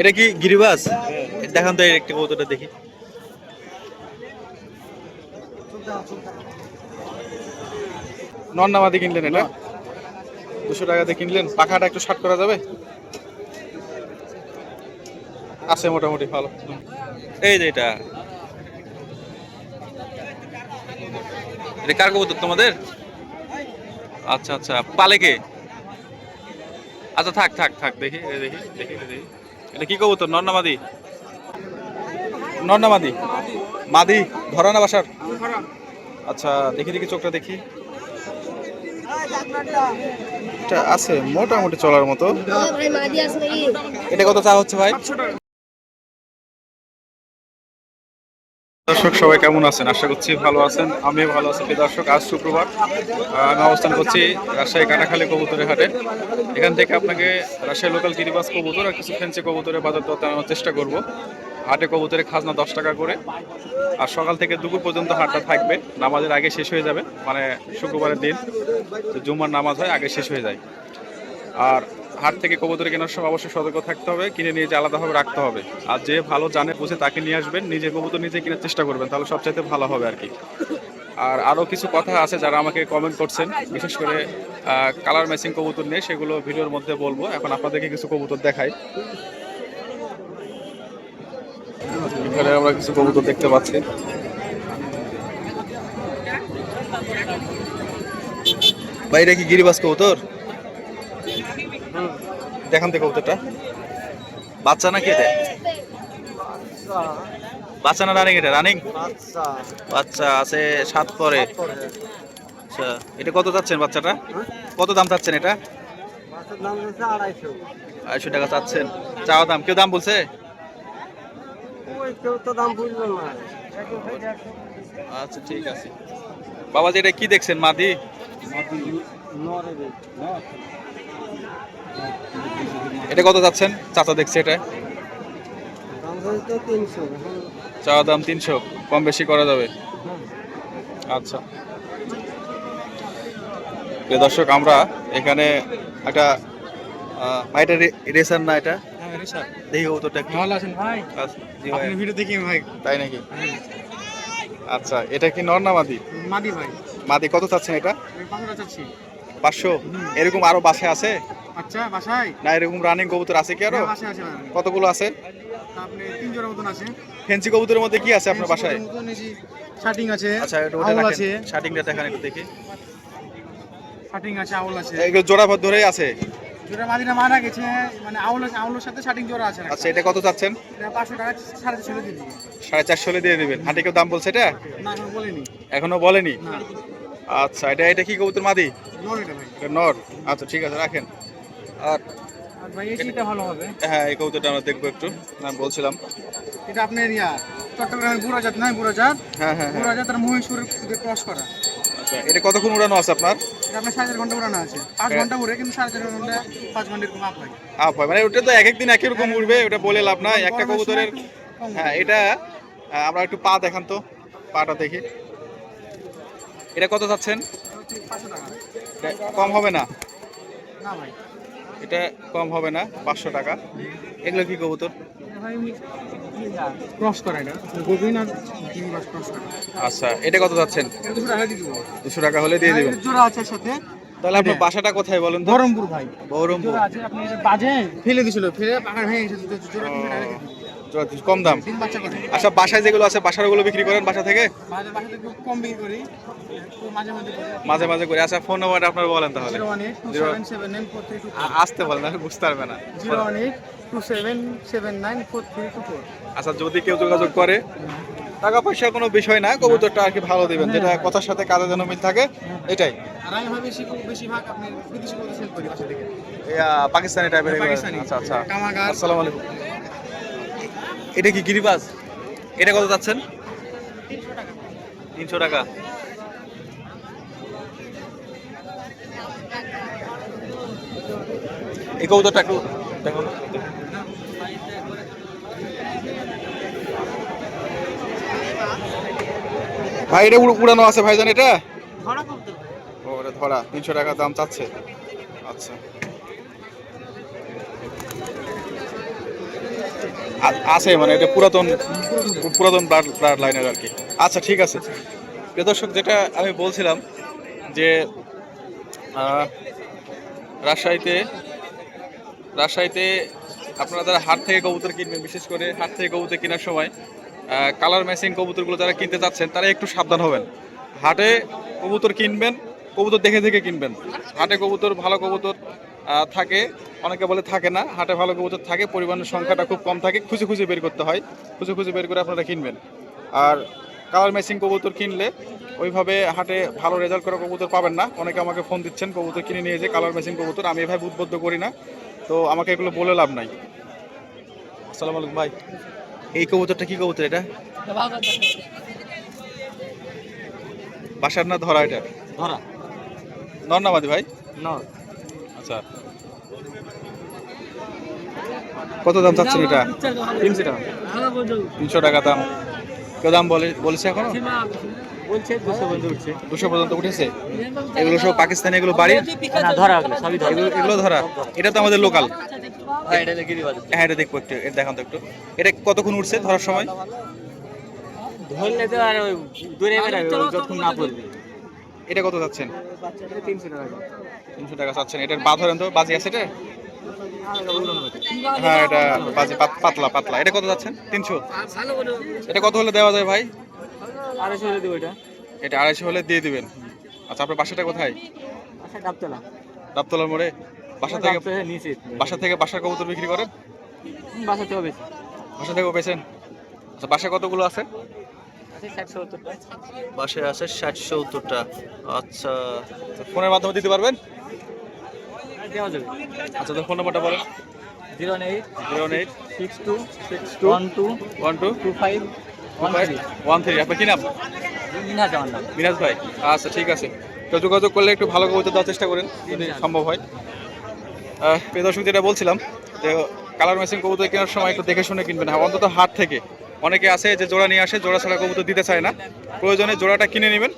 এটা কি গিরিবাস? দেখান তো একটা কবুতরটা দেখি। নন্নামাদি কিনলেন এটা? দুশো টাকাতে কিনলেন? পাখাটা একটু শার্ট করা যাবে? আছে মোটামুটি ভালো। এই যে এটা। এটা কার কবুতর তোমাদের? আচ্ছা আচ্ছা। পালে কে আচ্ছা থাক থাক থাক দেখি দেখি দেখি দেখি। এটা কি কবুতর? নর্নামাদি নর্নামাদি মাদি? ধরা না বাসার? আচ্ছা দেখি দেখি চোখটা দেখি। এটা আছে মোটামুটি চলার মতো। নাকি এটা কত চা হচ্ছে ভাই? দর্শক, সবাই কেমন আছেন? আশা করছি ভালো আছেন। আমিও ভালো আছি। দর্শক, আজ শুক্রবার। আমি অবস্থান করছি রাজশাহী কাটাখালী কবুতরের হাটে। এখান থেকে আপনাকে রাজশাহী লোকাল গিরিবাস কবুতর আর কিছু ফ্যান্সি কবুতরের বাজার দর জানানোর চেষ্টা করব। হাটে কবুতরের খাজনা দশ টাকা করে। আর সকাল থেকে দুপুর পর্যন্ত হাটটা থাকবে। নামাজের আগে শেষ হয়ে যাবে। মানে শুক্রবারের দিন তো জুম্মার নামাজ হয়, আগে শেষ হয়ে যায়। আর হাট থেকে কবুতর কেনার সময় অবশ্যই সতর্ক থাকতে হবে, কিনে নিয়ে যে আলাদাভাবে রাখতে হবে। আর যে ভালো জানে বুঝে তাকে নিয়ে আসবেন, নিজে কবুতর নিজে কেনার চেষ্টা করবেন, তাহলে সবচাইতে ভালো হবে আর কি। আর আরও কিছু কথা আছে যারা আমাকে কমেন্ট করছেন, বিশেষ করে কালার ম্যাচিং কবুতর নিয়ে, সেগুলো ভিডিওর মধ্যে বলব। এখন আপনাদেরকে কিছু কবুতর দেখাই। এখানে আমরা কিছু কবুতর দেখতে পাচ্ছি। এটা কি গিরিবাস কবুতর? দেখান তো কবুতরটা বাচ্চা নাকি এটা বাচ্চা না রানিং এটা? রানিং বাচ্চা। আছে সাত পরে। আচ্ছা এটা কত চাচ্ছেন বাচ্চাটা? কত দাম চাচ্ছেন এটা? আড়াইশো। টাকা চাচ্ছেন। চাওয়া দাম কেউ দাম বলছে? আচ্ছা ঠিক আছে। বাবা যে এটা কি দেখছেন মাদি? এটা কত যাচ্ছেন? চাচা দেখছে এটা। চাওয়া দাম তিনশো কম বেশি করা যাবে। আচ্ছা। প্রিয় দর্শক আমরা এখানে একটা এটা রেসার না এটা? দেখি। ভালো আছেন ভাই? আচ্ছা, জি ভাই। ভিডিও দেখি ভাই। তাই নাকি? আচ্ছা এটা কি নর না মাদি? মাদি ভাই। মাদি কত চাচ্ছেন এটা? চাচ্ছি। পাঁচশো? এরকম আরও বাসায় আছে? আচ্ছা বাসায়? না এরকম রানিং কবুতর আছে কি আরও? হ্যাঁ। কতগুলো আছে? ফেন্সি কবুতরের মধ্যে কি আছে আপনার বাসায়? আছে আচ্ছা এটা ওটা আউল আছে। শার্টিংটা দেখান একটু দেখি। শার্টিং আছে আউল আছে। এগুলো জোড়া ধরেই আছে? জোড়া মাদিনা মারা গেছে মানে আউল আউলের সাথে জোড়া আছে আচ্ছা এটা কত চাচ্ছেন? এটা টাকা দিয়ে দিবেন। হাটে কেউ দাম বলছে এটা? না এখন বলিনি। এখনও বলেনি? না। আচ্ছা এটা এটা কি কবুতর মাদি? নর এটা নর? আচ্ছা ঠিক আছে রাখেন। আর আর ভাই এই ভালো হবে। হ্যাঁ এই কবুতরটা আমরা দেখব একটু আমি বলছিলাম। এটা আপনার ইয়া চট্টগ্রামের নয় হ্যাঁ হ্যাঁ হ্যাঁ। আর মহীশূর ক্রস করা। আচ্ছা এটা কতক্ষণ উড়ানো আছে আপনার? এটা আপনার সাড়ে চার ঘণ্টা উড়ানো আছে। পাঁচ হ্যাঁ। ঘণ্টা উড়ে কিন্তু সাড়ে চার ঘণ্টা পাঁচ ঘণ্টা এরকম আপ লাগে আপ হয় মানে ওটা তো এক একদিন একই রকম উঠবে ওটা বলে লাভ নাই। একটা কবুতরের হ্যাঁ এটা আমরা একটু পা দেখান তো পাটা দেখি। এটা কত চাচ্ছেন? কম হবে না? এটা কম হবে না পাঁচশো টাকা। এগুলো কি কবুতর? ক্রস করা এটা। আর ক্রস করা। আচ্ছা এটা কত যাচ্ছেন দুশো টাকা হলে দিয়ে দিবেন। জোড়া আছে সাথে। তাহলে আপনার বাসাটা কোথায় বলেন বহরমপুর ভাই। বহরমপুর। বাজে ফেলে দিছিল ফেলে পাকার ভেঙে গেছে জোড়া কম দাম। আচ্ছা বাসায় যেগুলো আছে বাসার ওগুলো বিক্রি করেন বাসা থেকে? মাঝে মাঝে কম বিক্রি করি। মাঝে মাঝে করে। আচ্ছা ফোন নাম্বারটা আপনার বলেন তাহলে। আসতে বলেন তাহলে বুঝতে পারবে না। আচ্ছা যদি কেউ যোগাযোগ করে টাকা পয়সা কোনো বিষয় না কবুতরটা আর কি ভালো দিবেন যেটা কথার সাথে কাজে যেন মিল থাকে এটাই। আর পাকিস্তানি টাইপের এগুলো। আচ্ছা আচ্ছা। আসসালামু আলাইকুম। এটা কি গিরিবাজ এটা কত যাচ্ছেন তিনশো টাকা। এই কবুতরটা একটু দেখো ভাই এটা উড়- উড়ানো আছে ভাইজান এটা ধরা। তিনশো টাকা দাম চাচ্ছে। আচ্ছা। আছে মানে এটা পুরাতন পুরাতন ব্লাড ব্লাড লাইনের আর কি। আচ্ছা ঠিক আছে। প্রিয় যেটা আমি বলছিলাম যে রাজশাহীতে রাজশাহীতে আপনারা যারা হাট থেকে কবুতর কিনবেন, বিশেষ করে হাট থেকে কবুতর কেনার সময় কালার ম্যাচিং কবুতরগুলো যারা কিনতে চাচ্ছেন, তারা একটু সাবধান হবেন। হাটে কবুতর কিনবেন, কবুতর দেখে দেখে কিনবেন। হাটে কবুতর, ভালো কবুতর থাকে। অনেকে বলে থাকে না হাটে ভালো কবুতর থাকে পরিমাণের সংখ্যাটা খুব কম থাকে খুঁজে খুঁজে বের করতে হয় খুঁজে খুঁজে বের করে আপনারা কিনবেন। আর কালার ম্যাচিং কবুতর কিনলে ওইভাবে হাটে ভালো রেজাল্ট করা কবুতর পাবেন না। অনেকে আমাকে ফোন দিচ্ছেন কবুতর কিনে নিয়ে যে কালার ম্যাচিং কবুতর আমি এভাবে উদ্বুদ্ধ করি না। তো আমাকে এগুলো বলে লাভ নাই। আসসালামু আলাইকুম ভাই। এই কবুতরটা কি কবুতর এটা? বাসার না ধরা এটা? ধরা। নর্নামাদি ভাই? ন আচ্ছা। কত দাম চাচ্ছেন এটা? তিনশো টাকা। তিনশো টাকা দাম। কেউ দাম বলে বলেছে এখন? দুশো উঠছে দুশো পর্যন্ত উঠেছে? এগুলো সব পাকিস্তানি এগুলো ধরা এগুলো ধরা। এটা তো আমাদের লোকাল হ্যাঁ হ্যাঁ এটা দেখব একটু এটা দেখান তো একটু। এটা কতক্ষণ উঠছে ধরার সময়? ধরলে তো আর দূরে বেড়াবে যতক্ষণ না পড়বে। এটা কত যাচ্ছেন তিনশো টাকা তিনশো টাকা চাচ্ছেন। এটার বা ধরেন তো বাজি আছে এটা? হ্যাঁ এটা বাজি পাতলা পাতলা। এটা কত যাচ্ছেন তিনশো? এটা কত হলে দেওয়া যায় ভাই? আড়াইশো হলে দেবো এটা। এটা আড়াইশো হলে দিয়ে দিবেন। আচ্ছা আপনার বাসাটা কোথায়? ডাবতলা। দাপতলার মোড়ে? বাসা থেকে নিচে। বাসা থেকে বাসার কবুতর বিক্রি করেন? বাসাতে হবে বাসা থেকেও পেয়েছেন আচ্ছা বাসা কতগুলো আছে? বাসায় আছে ষাট সত্তরটা। আচ্ছা ফোনের মাধ্যমে দিতে পারবেন? আচ্ছা তো ফোন নাম্বারটা বলেন। Zero eight zero eight six two six two one two one two two five one three. One three আপনার কি নাম? আমার ভাই। আচ্ছা ঠিক আছে। তো যোগাযোগ করলে একটু ভালো কবুতর দেওয়ার চেষ্টা করেন যদি সম্ভব হয়। প্রিয় দর্শক যেটা বলছিলাম যে কালার মেশিন কবুতর কেনার সময় একটু দেখে শুনে কিনবেন। হ্যাঁ অন্তত হাট থেকে। অনেকে আছে যে জোড়া নিয়ে আসে জোড়া ছাড়া কবুতর দিতে চায় না। প্রয়োজনে জোড়াটা কিনে নেবেন।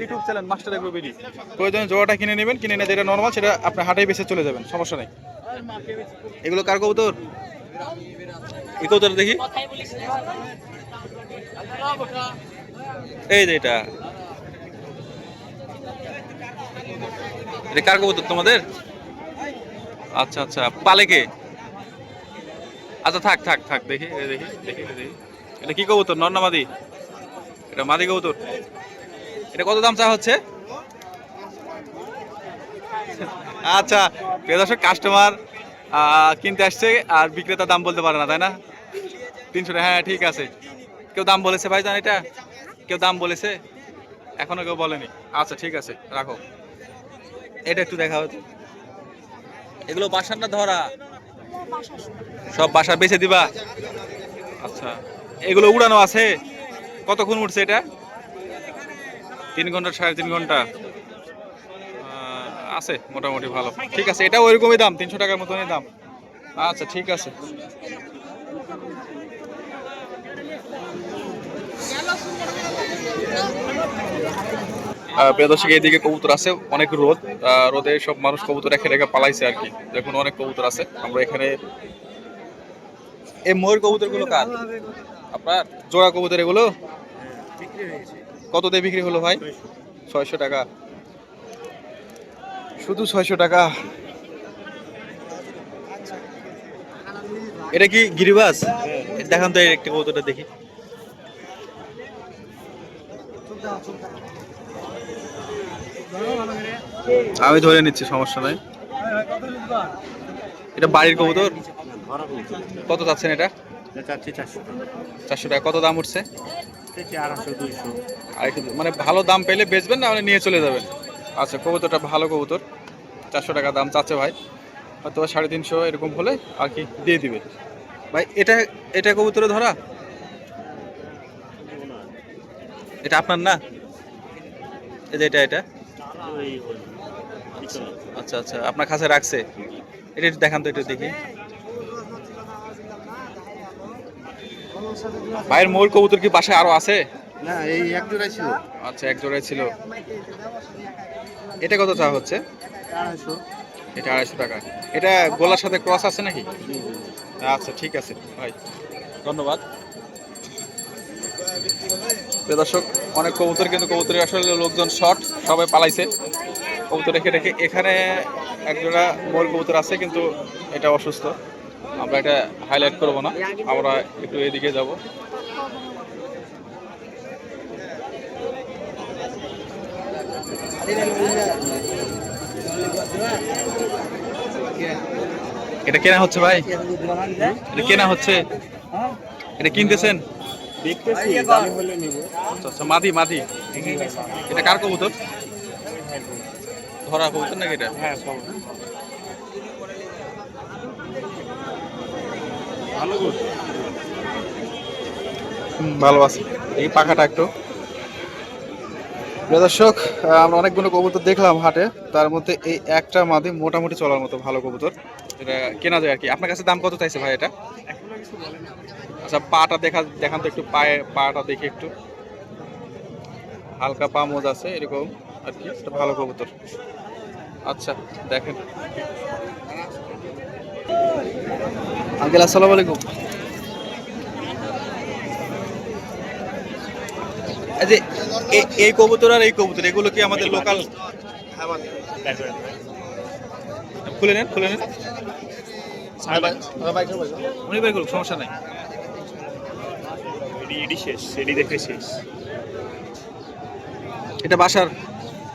ইউটিউব চ্যানেল মাস্টার দেখবে বেরি প্রয়োজনে জোড়াটা কিনে নেবেন কিনে নিয়ে যেটা নর্মাল সেটা আপনি হাটেই বেছে চলে যাবেন সমস্যা নেই। এগুলো কার কবুতর? এই কবুতর দেখি। এই যে এটা। এটা কার কবুতর তোমাদের? আচ্ছা আচ্ছা। পালে কে আচ্ছা থাক থাক থাক দেখি দেখি দেখি দেখি। এটা কি কবুতর? নর না মাদি? এটা মাদি কবুতর। এটা কত দাম চা হচ্ছে? আচ্ছা দর্শক কাস্টমার কিনতে আসছে আর বিক্রেতা দাম বলতে পারে না তাই না? তিনশো হ্যাঁ ঠিক আছে। কেউ দাম বলেছে ভাই জান এটা? কেউ দাম বলেছে? এখনও কেউ বলেনি। আচ্ছা ঠিক আছে রাখো। এটা একটু দেখা হতো এগুলো বাসার না ধরা? সব বাসা বেছে দিবা? আচ্ছা। এগুলো উড়ানো আছে? কতক্ষণ উঠছে এটা? তিন ঘণ্টা, সাড়ে তিন ঘণ্টা? আছে, মোটামুটি ভালো। ঠিক আছে এটা ওইরকমই দাম, তিনশো টাকার মতনই দাম। আচ্ছা ঠিক আছে। প্রিয় দর্শক, এইদিকে কবুতর আছে, অনেক রোদ। রোদে সব মানুষ কবুতর রেখে রেখে পালাইছে আর কি। দেখুন, অনেক কবুতর আছে। আমরা এখানে এই ময়ূর কবুতরগুলো কার? আপনার জোড়া কবুতর এগুলো? কত দিয়ে বিক্রি হলো ভাই? ছয়শো। টাকা। শুধু ছয়শো টাকা? এটা কি গিরিবাস? দেখান তো একটা কবুতরটা দেখি। আমি ধরে নিচ্ছি সমস্যা নাই। এটা বাড়ির কবুতর। কত চাচ্ছেন এটা? চাচ্ছি চারশো চারশো। টাকা। কত দাম উঠছে? আড়াইশো দুইশো। মানে ভালো দাম পেলে বেচবেন না হলে নিয়ে চলে যাবেন? আচ্ছা কবুতরটা ভালো কবুতর। চারশো টাকা দাম চাচ্ছে ভাই। হয়তো সাড়ে তিনশো এরকম হলে আর কি দিয়ে দিবে। ভাই এটা এটা কবুতরে ধরা? এটা আপনার না? এই যে এটা এটা? আচ্ছা আচ্ছা আপনার কাছে রাখছে। এটা দেখান তো এটা দেখি। ভাইয়ের মোর কবুতর কি বাসায় আরও আছে? না এই এক জোড়াই ছিল। আচ্ছা এক জোড়ায় ছিল। এটা কত চা হচ্ছে? এটা আড়াইশো টাকা। এটা গোলার সাথে ক্রস আছে নাকি? আচ্ছা ঠিক আছে ভাই। ধন্যবাদ। দর্শক অনেক কবুতর কিন্তু কবুতরের আসলে লোকজন শর্ট সবাই পালাইছে। কবুতর রেখে রেখে এখানে একজোড়া মোর কবুতর আছে কিন্তু এটা অসুস্থ। আমরা এটা হাইলাইট করব না। আমরা একটু এদিকে যাব। এটা কেনা হচ্ছে ভাই? এটা কেনা হচ্ছে? এটা কিনতেছেন? আচ্ছা আচ্ছা মাদি মাদি। এটা কার কবুতর? ধরা কবুতর নাকি এটা? হ্যাঁ ভালো গুড ভালো আছে। এই পাখাটা একটু। দর্শক আমরা অনেকগুলো কবুতর দেখলাম হাটে। তার মধ্যে এই একটা মাদি মোটামুটি চলার মতো ভালো কবুতর। এটা কেনা যায় আর কি। আপনার কাছে দাম কত চাইছে ভাই এটা? আচ্ছা পাটা দেখা, দেখান তো একটু পায়ে, পাটা দেখি একটু। হালকা পা মোজ আছে, এরকম আর কি। একটা ভালো কবুতর। আচ্ছা দেখেন। আঙ্কেল আসসালামু আলাইকুম। এই যে এই কবুতর আর এই কবুতর এগুলো কি আমাদের লোকাল খুলে নেন খুলে নেন। উনি বের করুক সমস্যা নাই। এডি শেষ এডি দেখে শেষ। এটা বাসার?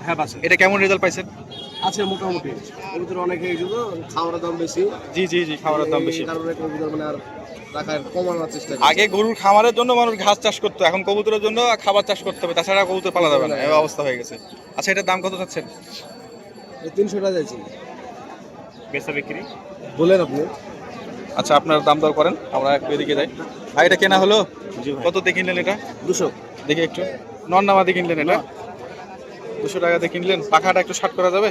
হ্যাঁ বাস এটা কেমন রেজাল্ট পাইছেন? আছে মোটামুটি। কবুতর অনেক হয়ে গেছিল খাওয়ার দাম বেশি। জি জি জি খাবারের দাম বেশি। কারণে কবুতর মানে আর কমানোর চেষ্টা আগে গরুর খামারের জন্য মানুষ ঘাস চাষ করতো এখন কবুতরের জন্য খাবার চাষ করতে হবে তাছাড়া কবুতর পালা যাবে না এই অবস্থা হয়ে গেছে। আচ্ছা এটার দাম কত চাচ্ছেন? তিনশো টাকা যাচ্ছি বেচা বিক্রি? বলেন আপনি। আচ্ছা আপনার দাম দর করেন আমরা একটু এদিকে যাই। ভাই এটা কেনা হলো? জি কত দিয়ে কিনলেন এটা? দুশো। দেখি একটু। নন নামাদি কিনলেন এটা? দুশো টাকাতে কিনলেন পাখাটা একটু শার্ট করা যাবে?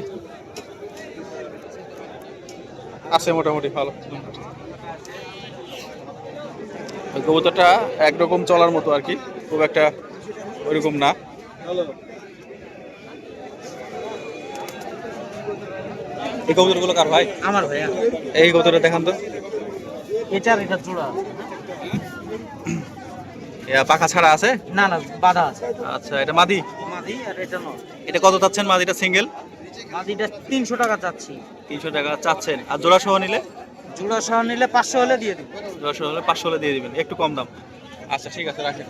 আছে মোটামুটি ভালো। কবুতরটা একরকম চলার মতো আর কি খুব একটা ওইরকম না। এই কবুতরগুলো কার ভাই? আমার ভাইয়া। এই কবুতরটা দেখান তো। এটার এটা জোড়া পাখা ছাড়া আছে? না না বাধা আছে। আচ্ছা এটা মাদি? মাদি আর এটা নয় এটা কত চাচ্ছেন মাদিটা সিঙ্গেল? মাদিটা তিনশো টাকা চাচ্ছি। তিনশো টাকা চাচ্ছেন। আর জোড়া সহ নিলে? জোড়া সহ নিলে পাঁচশো হলে দিয়ে দিই জোড়া সহ হলে পাঁচশো হলে দিয়ে দিবেন। একটু কম দাম। আচ্ছা ঠিক আছে রাখেন।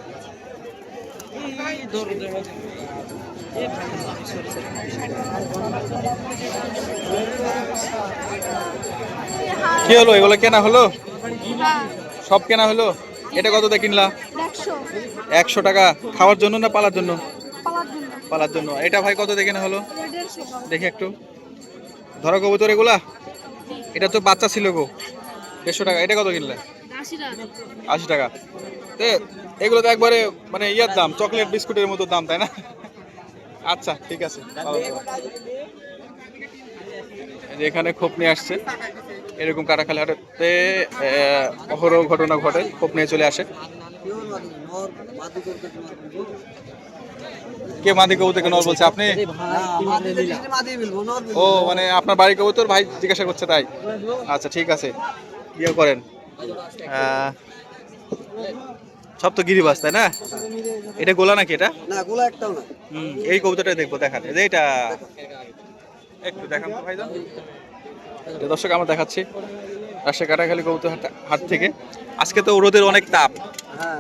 কি হলো? এগুলো কেনা হলো? সব কেনা হলো? এটা কত দিয়ে কিনলা? একশো টাকা। খাওয়ার জন্য না পালার জন্য? পালার জন্য। এটা ভাই কত দিয়ে না হলো দেখি একটু। ধরো কবুতর এগুলা। এটা তো বাচ্চা ছিল গো। দেড়শো টাকা। এটা কত কিনলে? আশি টাকা। তে এগুলো তো একবারে মানে ইয়ার দাম চকলেট বিস্কুটের মতো দাম তাই না? আচ্ছা ঠিক আছে। এখানে খোপ নিয়ে আসছে। এরকম কাটাখালি হাটেতে অহরহ ঘটনা ঘটে। খোপ নিয়ে চলে আসে। কে মাদি কবুতর নর বলছে? আপনি? ও মানে আপনার বাড়ি কবুতর ভাই জিজ্ঞাসা করছে তাই? আচ্ছা ঠিক আছে। ইয়ে করেন। সব তো গিরিবাস তাই না? এটা গোলা নাকি এটা? না গোলা একটাও না। হুম এই কবুতরটা দেখব দেখান। এই যে এটা। একটু দেখান তো ভাইজান। এটা দর্শক আমরা দেখাচ্ছি রাজশাহী কাটাখালী কবুতর হাট- হাট থেকে। আজকে তো রোদের অনেক তাপ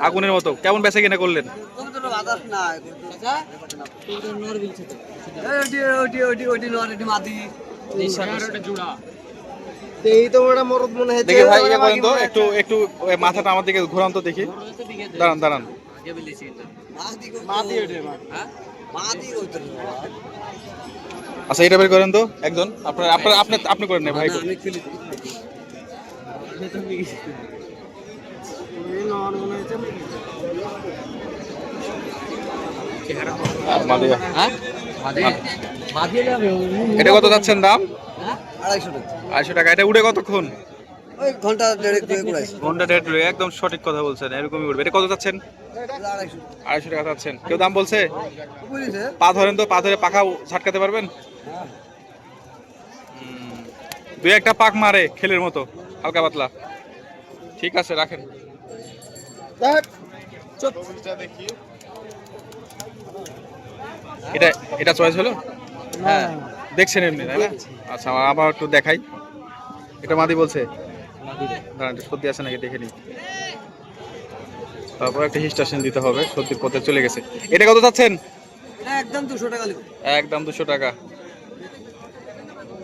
আগুনের মতো। কেমন বেচা কিনা করলেন? বাতাস মনে দেখি ভাই ইয়ে করেন তো একটু একটু ওই মাথাটা আমার দিকে ঘোরান তো দেখি। দাঁড়ান দাঁড়ান। আচ্ছা এটা বের করেন তো একজন। আপনার আপনার আপনি আপনি করেন না ভাই আর মাদিয়া। হ্যাঁ মাদি মাদি হলে হবে এটা কত যাচ্ছেন দাম? আড়াইশো টাকা। এটা উড়ে কতক্ষণ? ঘণ্টা দেড় একদম সঠিক কথা বলছেন এরকমই উঠবে এটা কত যাচ্ছেন? আড়াইশো। আড়াইশো টাকা যাচ্ছেন। কেউ দাম বলছে? পা ধরেন তো পা ধরে পাখা ঝাটকাতে পারবেন? দুই একটা পাক মারে খেলের মতো হালকা পাতলা। ঠিক আছে রাখেন। এটা এটা চয়েস হলো? হ্যাঁ দেখছেন এমনি তাই না? আচ্ছা আবার একটু দেখাই। এটা মাদি বলছে? দাঁড়ান সর্দি আছে নাকি দেখে নিই। তারপর একটা হিস্টেশন দিতে হবে সর্দির পথে চলে গেছে। এটা কত চাচ্ছেন? একদম দুশো টাকা একদম দুশো টাকা।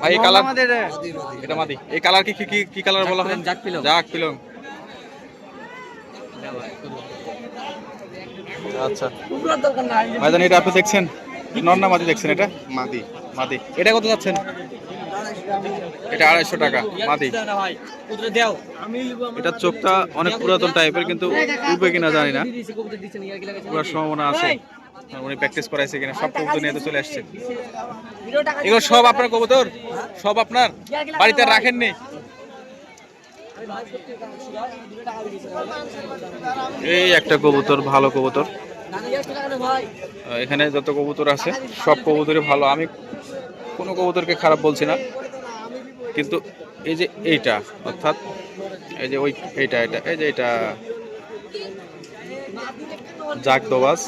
ভাই এই কালার এটা মাদি। এই কালার কি কি কি- কি কালার বলা হয়? জাক পিলং। জাক পিলং আচ্ছা। ভাইজান এটা আপনি দেখছেন? নর না মাদি দেখছেন এটা? মাদি। মাদি। এটা কত যাচ্ছেন? এটা আড়াইশো টাকা মাদি। এটা চোখটা অনেক পুরাতন টাইপের কিন্তু উঠবে কিনা জানি না। পুরো সম্ভাবনা আছে। উনি প্র্যাকটিস করাইছে কিনা সব কবুতর নিয়ে তো চলে আসছে। এগুলো সব আপনার কবুতর? সব আপনার? বাড়িতে রাখেননি? এই একটা কবুতর ভালো কবুতর। এখানে যত কবুতর আছে, সব কবুতরই ভালো। আমি কোনো কবুতরকে খারাপ বলছি না। কিন্তু এই যে এইটা, অর্থাৎ এই যে ওই এইটা, এটা, এই যে এটা জাক দোবাস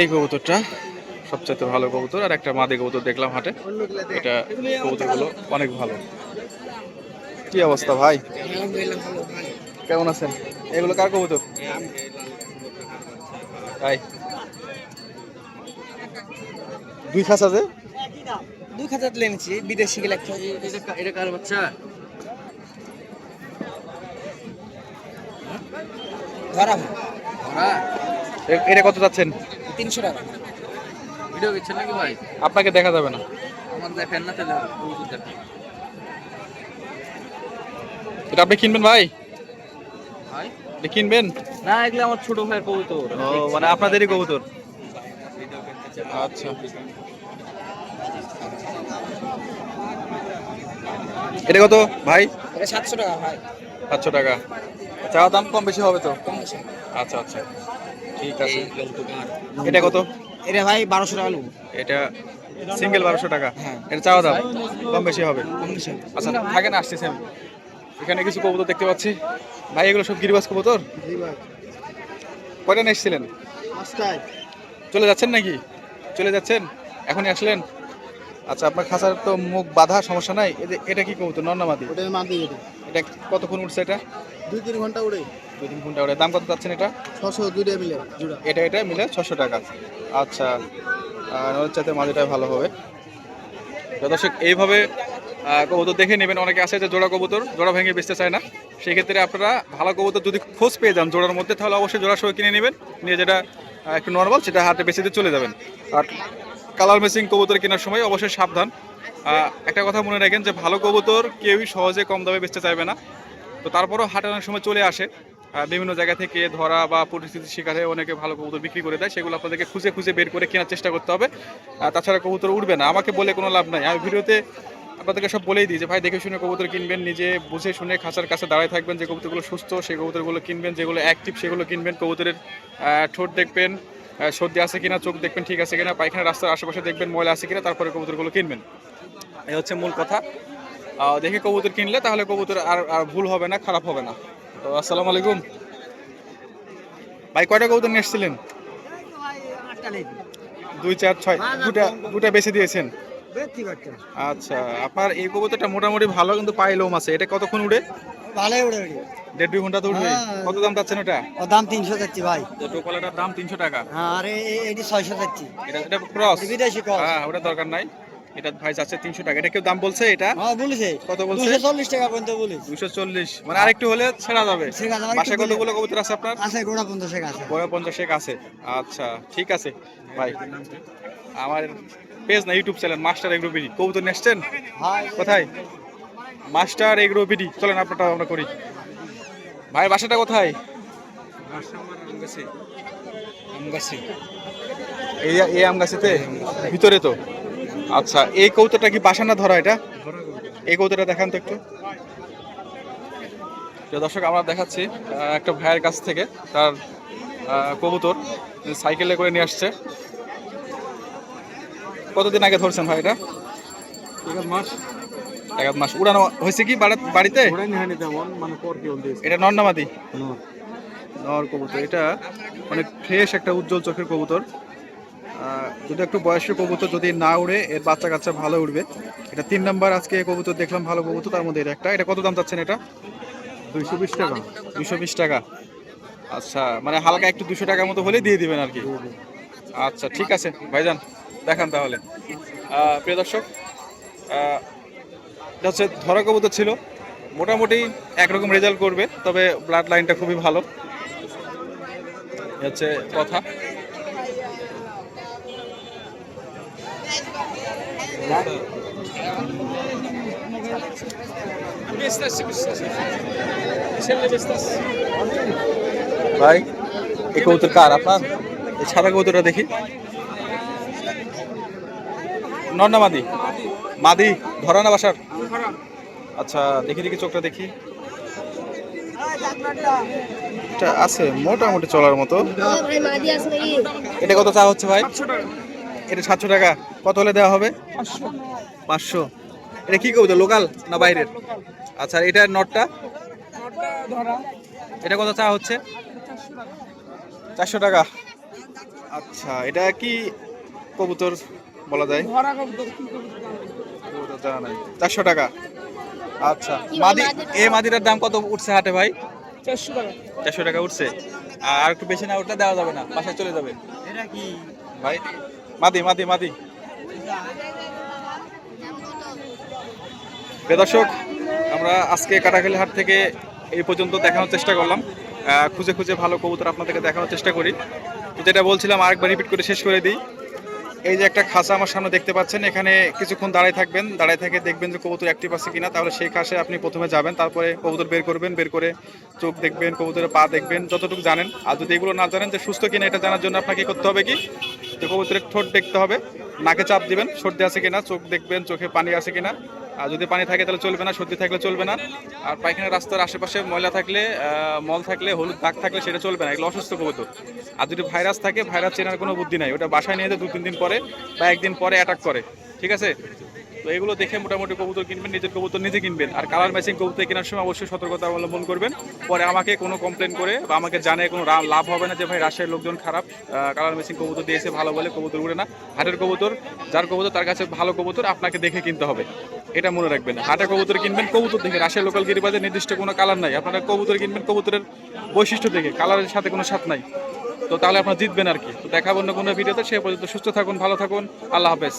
এই কবুতরটা সবচেয়ে ভালো কবুতর। আর একটা মাদি কবুতর দেখলাম হাটে। এটা কবুতরগুলো অনেক ভালো। কি অবস্থা ভাই? কেমন আছেন? এগুলো কার কবুতর? তাই দুই খাস আছে? দুই খাতা লেনছি বিদেশি গেলে একটা। এটা কার বাচ্চা? ধরা। ধরা? এটা কত যাচ্ছেন? তিনশো টাকা। ভিডিও দিচ্ছেন নাকি ভাই? আপনাকে দেখা যাবে না। আমার দেখেন না তাহলে এটা আপনি কিনবেন ভাই? ভাই? কিনবেন? না এগুলো আমার ছোট ভাইয়ের কবুতর। ও মানে আপনাদেরই কবুতর? আচ্ছা। এটা কত ভাই? এটা সাতশো টাকা ভাই। সাতশো টাকা। চাওয়া দাম কম বেশি হবে তো? আচ্ছা আচ্ছা। ঠিক আছে। এটা কত? এটা ভাই বারোশো টাকা এটা সিঙ্গেল বারোশো টাকা। হ্যাঁ। এটা চাওয়া দাম? কম বেশি হবে। আচ্ছা থাকেন আসতেছি আমি। এখানে কিছু কবুতর দেখতে পাচ্ছি। ভাই এগুলো সব গিরিবাস কবুতর? কয়টা নিয়ে এসেছিলেন? চলে যাচ্ছেন নাকি? চলে যাচ্ছেন? এখনই আসলেন? আচ্ছা আপনার খাঁচার তো মুখ বাধা সমস্যা নাই। এটা কি কবুতর? নন্নামাদি এটা। এটা কতক্ষণ উঠছে এটা? দুই তিন ঘণ্টা উড়ে। দুই তিন ঘণ্টা ওটা দাম কত যাচ্ছেন এটা? ছশো দুইটা মিলে জোড়া। এটা এটা মিলে ছশো টাকা। আচ্ছা। আর ওর চাইতে মাঝেটাই ভালো হবে। দর্শক এইভাবে কবুতর দেখে নেবেন। অনেকে আছে যে জোড়া কবুতর, জোড়া ভেঙে বেচতে চায় না। সেই ক্ষেত্রে আপনারা ভালো কবুতর যদি খোঁজ পেয়ে যান জোড়ার মধ্যে, তাহলে অবশ্যই জোড়া সহ কিনে নেবেন। নিয়ে যেটা একটু নর্মাল সেটা হাটে বেশি দিয়ে চলে যাবেন। আর কালার মেসিং কবুতর কেনার সময় অবশ্যই সাবধান। একটা কথা মনে রাখেন যে ভালো কবুতর কেউই সহজে কম দামে বেচতে চাইবে না। তো তারপরও হাটে অনেক সময় চলে আসে। বিভিন্ন জায়গা থেকে ধরা বা পরিস্থিতির শিকারে অনেকে ভালো কবুতর বিক্রি করে দেয়। সেগুলো আপনাদেরকে খুঁজে খুঁজে বের করে কেনার চেষ্টা করতে হবে। তাছাড়া কবুতর উঠবে না। আমাকে বলে কোনো লাভ নাই। আমি ভিডিওতে আপনাদেরকে সব বলেই দিই যে ভাই দেখে শুনে কবুতর কিনবেন নিজে বুঝে শুনে খাঁচার কাছে দাঁড়ায় থাকবেন যে কবুতরগুলো সুস্থ সেই কবুতরগুলো কিনবেন যেগুলো অ্যাক্টিভ সেগুলো কিনবেন কবুতরের ঠোঁট দেখবেন সর্দি আছে কিনা চোখ দেখবেন ঠিক আছে কিনা পায়খানা রাস্তার আশেপাশে দেখবেন ময়লা আছে কিনা তারপরে কবুতরগুলো কিনবেন। এই হচ্ছে মূল কথা। দেখে কবুতর কিনলে তাহলে কবুতর আর আর ভুল হবে না খারাপ হবে না। তো আসসালামু আলাইকুম। ভাই কয়টা কবুতর নিয়ে এসেছিলেন? দুই চার ছয়। দুটা দুটা বেশি দিয়েছেন। আচ্ছা আপনার এই কবুতরটা মোটামুটি ভালো কিন্তু পায়ে লোম আছে। এটা কতক্ষণ উড়ে? ভালোই উড়ে উড়ে। দেড় দুই ঘণ্টা তো উঠবে হ্যাঁ। কত দাম চাচ্ছেন ওটা? ও দাম তিনশো যাচ্ছি ভাই। টোপালাটার দাম তিনশো টাকা। হ্যাঁ আরে এটি ছয়শো যাচ্ছি এটা এটা ক্রস বিদেশি cross। হ্যাঁ ওটা দরকার নাই। এটা ভাই যাচ্ছে তিনশো টাকা। এটা কেউ দাম বলছে এটা? হ্যাঁ বলেছে। কত বলছে? দুশো চল্লিশ টাকা পর্যন্ত বলিস দুশো চল্লিশ। মানে আরেকটু হলে ছেড়া যাবে। বাসায় কতগুলো কবুতর আছে আপনার? আছে গোড়া পঞ্চাশ আছে। বয় পঞ্চাশ আছে। আচ্ছা ঠিক আছে। ভাই। আমার পেজ না YouTube channel master agro BD কবুতর ভাই কোথায়? মাস্টার এগ্রো বিডি চলেন আপনারটা আমরা করি। ভাই বাসাটা কোথায়? এই এই আম গাছেতে ভিতরে তো। আচ্ছা এই কৌতোটা কি বাসা না ধরা এটা? এই কৌতোটা দেখান তো একটু। দর্শক আমরা দেখাচ্ছি একটা ভাইয়ের কাছ থেকে তার কবুতর। সাইকেলে করে নিয়ে আসছে। কতদিন আগে ধরছেন ভাই এটা? মাস। এক মাস। উড়ানো হয়েছে কি বাড়িতে? মানে এটা নর্নামাদি নর। কবুতর। এটা অনেক ফ্রেশ একটা উজ্জ্বল চোখের কবুতর। যদি একটু বয়সের কবুতর যদি না উড়ে এর বাচ্চা কাচ্চা ভালো উঠবে এটা তিন নাম্বার আজকে কবুতর দেখলাম ভালো কবুতর তার মধ্যে একটা। এটা কত দাম চাচ্ছেন এটা? দুইশো বিশ টাকা। দুশো বিশ টাকা। আচ্ছা মানে হালকা একটু দুশো টাকার মতো হলে দিয়ে দিবেন আর কি। আচ্ছা ঠিক আছে ভাইজান। দেখান তাহলে। প্রিয় দর্শক হচ্ছে ধরা কবুতর ছিল। মোটামুটি একরকম রেজাল্ট করবে, তবে ব্লাড লাইনটা খুবই ভালো। হচ্ছে কথা। ভাই, এই কবুতর কার আপনার? এই কবুতরটা দেখি। নন্না মাদি? মাদি ধরা না বাসার? আচ্ছা দেখি দেখি, চোখটা দেখি। আছে, মোটামুটি চলার মতো। এটা কত চা হচ্ছে ভাই? এটা সাতশো টাকা। কত হলে দেওয়া হবে? পাঁচশো। এটা কি কবুতর, লোকাল না বাইরের? আচ্ছা এটা নটটা? এটা কত চা হচ্ছে? চারশো টাকা। আচ্ছা এটা কি কবুতর? বলা যায়? চারশো টাকা। আচ্ছা। মাদি এ মাদিটার দাম কত উঠছে হাটে ভাই? চারশো টাকা। উঠছে। আর একটু বেশি না উঠলে দেওয়া যাবে না। বাসায় চলে যাবে। এটা কি? ভাই মাদি মাদি মাদি। প্রিয় দর্শক আমরা আজকে কাটাখালি হাট থেকে এই পর্যন্ত দেখানোর চেষ্টা করলাম। খুঁজে খুঁজে ভালো কবুতর আপনাদেরকে দেখানোর চেষ্টা করি। তো যেটা বলছিলাম আরেকবার রিপিট করে শেষ করে দিই। এই যে একটা খাসা আমার সামনে দেখতে পাচ্ছেন, এখানে কিছুক্ষণ দাঁড়ায় থাকবেন, দাঁড়ায় থেকে দেখবেন যে কবুতর অ্যাক্টিভ আছে কিনা। তাহলে সেই খাসে আপনি প্রথমে যাবেন, তারপরে কবুতর বের করবেন, বের করে চোখ দেখবেন, কবুতরের পা দেখবেন, যতটুকু জানেন। আর যদি এগুলো না জানেন যে সুস্থ কিনা, এটা জানার জন্য আপনাকে করতে হবে কি? তো কবুতরের ঠোঁট দেখতে হবে। নাকে চাপ দিবেন, সর্দি আছে কিনা, চোখ দেখবেন, চোখে পানি আছে কিনা। আর যদি পানি থাকে তাহলে চলবে না, সর্দি থাকলে চলবে না। আর পায়খানা রাস্তার আশেপাশে ময়লা থাকলে মল থাকলে, হলুদ দাগ থাকলে সেটা চলবে না, এগুলো অসুস্থ কবুতর। আর যদি ভাইরাস থাকে, ভাইরাস চেনার কোনো বুদ্ধি নাই, ওটা বাসায় নিয়ে যেতে দু তিন দিন পরে বা একদিন পরে অ্যাটাক করে, ঠিক আছে? তো এগুলো দেখে মোটামুটি কবুতর কিনবেন, নিজের কবুতর নিজে কিনবেন। আর কালার ম্যাচিং কবুতর কেনার সময় অবশ্যই সতর্কতা অবলম্বন করবেন। পরে আমাকে কোনো কমপ্লেন করে বা আমাকে জানে কোনো লাভ হবে না যে, ভাই, রাজশাহীর লোকজন খারাপ কালার ম্যাচিং কবুতর দিয়েছে ভালো বলে কবুতর উড়ে না। হাটের কবুতর, যার কবুতর তার কাছে ভালো কবুতর, আপনাকে দেখে কিনতে হবে। এটা মনে রাখবেন। হাটে কবুতর কিনবেন, কবুতর দেখে। রাজশাহী লোকাল গিরিবাজে নির্দিষ্ট কোনো কালার নাই। আপনারা কবুতর কিনবেন, কবুতরের বৈশিষ্ট্য দেখে। কালারের সাথে কোনো স্বাদ নাই। তো তাহলে আপনারা জিতবেন আর কি। তো দেখাবো অন্য কোনো ভিডিওতে। সে পর্যন্ত সুস্থ থাকুন, ভালো থাকুন। আল্লাহ হাফেজ।